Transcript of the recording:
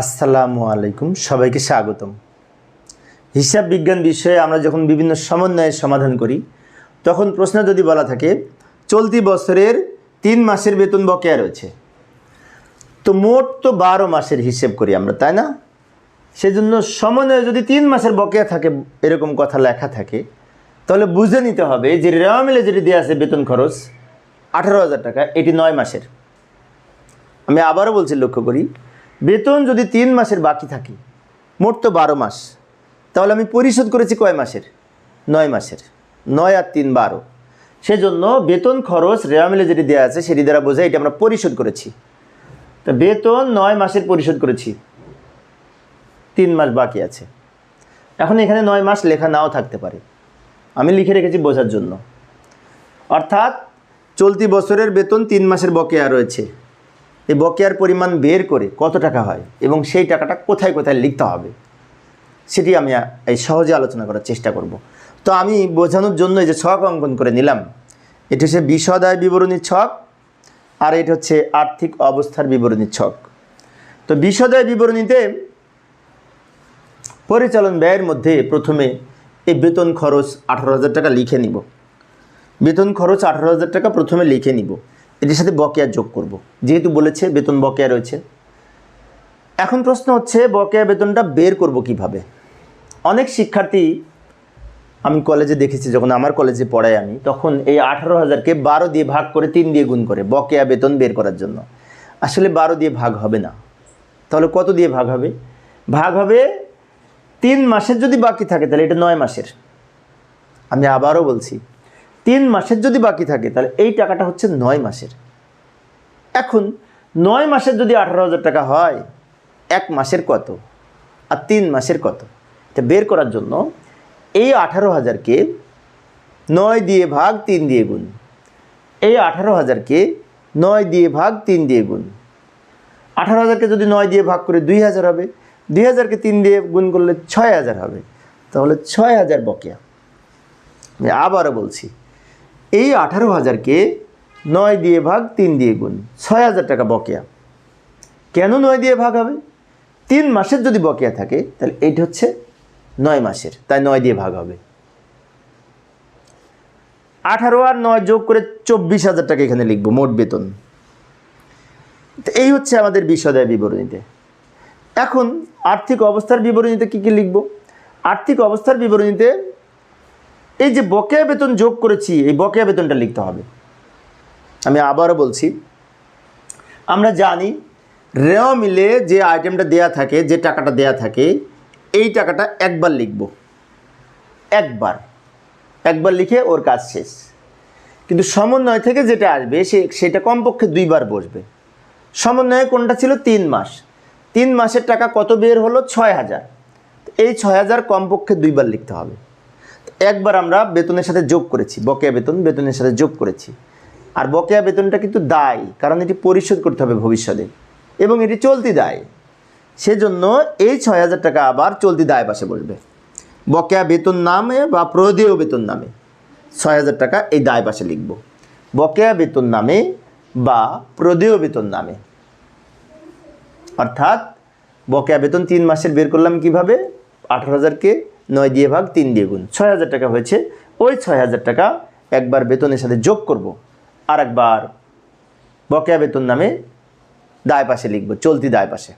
আসসালামু আলাইকুম, সবাইকে স্বাগতম। হিসাব বিজ্ঞান বিষয়ে আমরা যখন বিভিন্ন সমন্বয়ের সমাধান করি, তখন প্রশ্ন যদি বলা থাকে, চলতি বছরের তিন মাসের বেতন বকেয়া রয়েছে। তো মোট তো বারো মাসের হিসেব করি আমরা, তাই না? সেজন্য সমন্বয়ে যদি তিন মাসের বকেয়া থাকে, এরকম কথা লেখা থাকে, তাহলে বুঝে নিতে হবে যে রেওয়া মিলে যেটি দেওয়া আছে বেতন খরচ, আঠারো হাজার টাকা, এটি নয় মাসের। আমি আবারও বলছি, লক্ষ্য করি বেতন যদি তিন মাসের বাকি থাকে, মোট তো বারো মাস। তাহলে আমি পরিশোধ করেছি কয় মাসের? নয় মাসের। নয় আর তিন বারো। সেজন্য বেতন খরচ রেওয়া মিলে যেটি দেওয়া আছে, সেটি দ্বারা বোঝায় এটি আমরা পরিশোধ করেছি। তা বেতন নয় মাসের পরিশোধ করেছি। তিন মাস বাকি আছে। এখন এখানে নয় মাস লেখা নাও থাকতে পারে। আমি লিখে রেখেছি বোঝার জন্য। অর্থাৎ চলতি বছরের বেতন তিন মাসের বকেয়া রয়েছে। এই বকেয়ার পরিমাণ বের করে কত টাকা হয় এবং সেই টাকাটা কোথায় কোথায় লিখতে হবে, সেটি আমি এই সহজে আলোচনা করার চেষ্টা করব। তো আমি বোঝানোর জন্য এই যে ছক অঙ্কন করে নিলাম, এটি হচ্ছে বিশদায় বিবরণীর ছক আর এটা হচ্ছে আর্থিক অবস্থার বিবরণীর ছক। তো বিশদায় বিবরণীতে পরিচালন ব্যয়ের মধ্যে প্রথমে এই বেতন খরচ আঠারো হাজার টাকা লিখে নিব। বেতন খরচ আঠারো হাজার টাকা প্রথমে লিখে নিব। এটির সাথে বকেয়া যোগ করব। যেহেতু বলেছে বেতন বকেয়া রয়েছে। এখন প্রশ্ন হচ্ছে, বকেয়া বেতনটা বের করব কীভাবে? অনেক শিক্ষার্থী আমি কলেজে দেখেছি, যখন আমার কলেজে পড়াই আমি, তখন এই আঠারো হাজারকে বারো দিয়ে ভাগ করে তিন দিয়ে গুণ করে, বকেয়া বেতন বের করার জন্য। আসলে বারো দিয়ে ভাগ হবে না। তাহলে কত দিয়ে ভাগ হবে? ভাগ হবে তিন মাসের যদি বাকি থাকে, তাহলে এটা নয় মাসের। আমি আবারও বলছি তিন মাসের যদি বাকি থাকে, তাহলে এই টাকাটা হচ্ছে নয় মাসের। এখন নয় মাসের যদি আঠারো হাজার টাকা হয়, এক মাসের কত? আর তিন মাসের কত? এটা বের করার জন্য এই আঠারো হাজারকে নয় দিয়ে ভাগ তিন দিয়ে গুণ। এই আঠারো হাজারকে নয় দিয়ে ভাগ তিন দিয়ে গুণ। আঠারো হাজারকে যদি নয় দিয়ে ভাগ করে দুই হাজার হবে, দুই হাজারকে তিন দিয়ে গুণ করলে ছয় হাজার হবে। তাহলে ছয় হাজার বকেয়া। আবারও বলছি এই আঠারো হাজারকে নয় দিয়ে ভাগ তিন দিয়ে গুণ। ছয় হাজার টাকা বকেয়া। কেন নয় দিয়ে ভাগ হবে? তিন মাসের যদি বকেয়া থাকে, তাহলে এইটা হচ্ছে নয় মাসের। তাই নয় দিয়ে ভাগ হবে। আঠারো আর নয় যোগ করে চব্বিশ হাজার টাকা এখানে লিখব, মোট বেতন। তো এই হচ্ছে আমাদের বিশদায় বিবরণীতে। এখন আর্থিক অবস্থার বিবরণীতে কি কি লিখব? আর্থিক অবস্থার বিবরণীতে এই যে বকেয়া বেতন যোগ করেছি, এই বকেয়া বেতনটা লিখতে হবে। আমি আবারও বলছি, আমরা জানি রেও মিলে যে আইটেমটা দেয়া থাকে, যে টাকাটা দেয়া থাকে, এই টাকাটা একবার লিখব। একবার। একবার লিখে ওর কাজ শেষ। কিন্তু সমন্বয় থেকে যেটা আসবে, সে, সেটা কমপক্ষে দুইবার বসবে। সমন্বয়ে কোনটা ছিল? তিন মাস। তিন মাসের টাকা কত বের হলো? ছয় হাজার। এই ছয় হাজার কমপক্ষে দুইবার লিখতে হবে। একবার আমরা বেতনের সাথে যোগ করেছি, বকেয়া বেতন, বেতনের সাথে যোগ করেছি। আর বকেয়া বেতনটা কিন্তু দায়, কারণ এটি পরিশোধ করতে হবে ভবিষ্যতে। এবং এটি চলতি দায়। সেজন্য এই ছয় হাজার টাকা আবার চলতি দায় পাশে বসবে। বকেয়া বেতন নামে বা প্রদেয় বেতন নামে ছয় হাজার টাকা এই দায় পাশে লিখব। বকেয়া বেতন নামে বা প্রদেয় বেতন নামে। অর্থাৎ বকেয়া বেতন তিন মাসের বের করলাম কীভাবে? আঠারো হাজারকে নয় দিয়ে ভাগ, তিন দিয়ে গুণ। ছয় হাজার টাকা হয়েছে। ওই ছয় হাজার টাকা একবার বেতনের সাথে যোগ করব। আর একবার বকেয়া বেতন নামে দায় পাশে লিখব। চলতি দায় পাশে।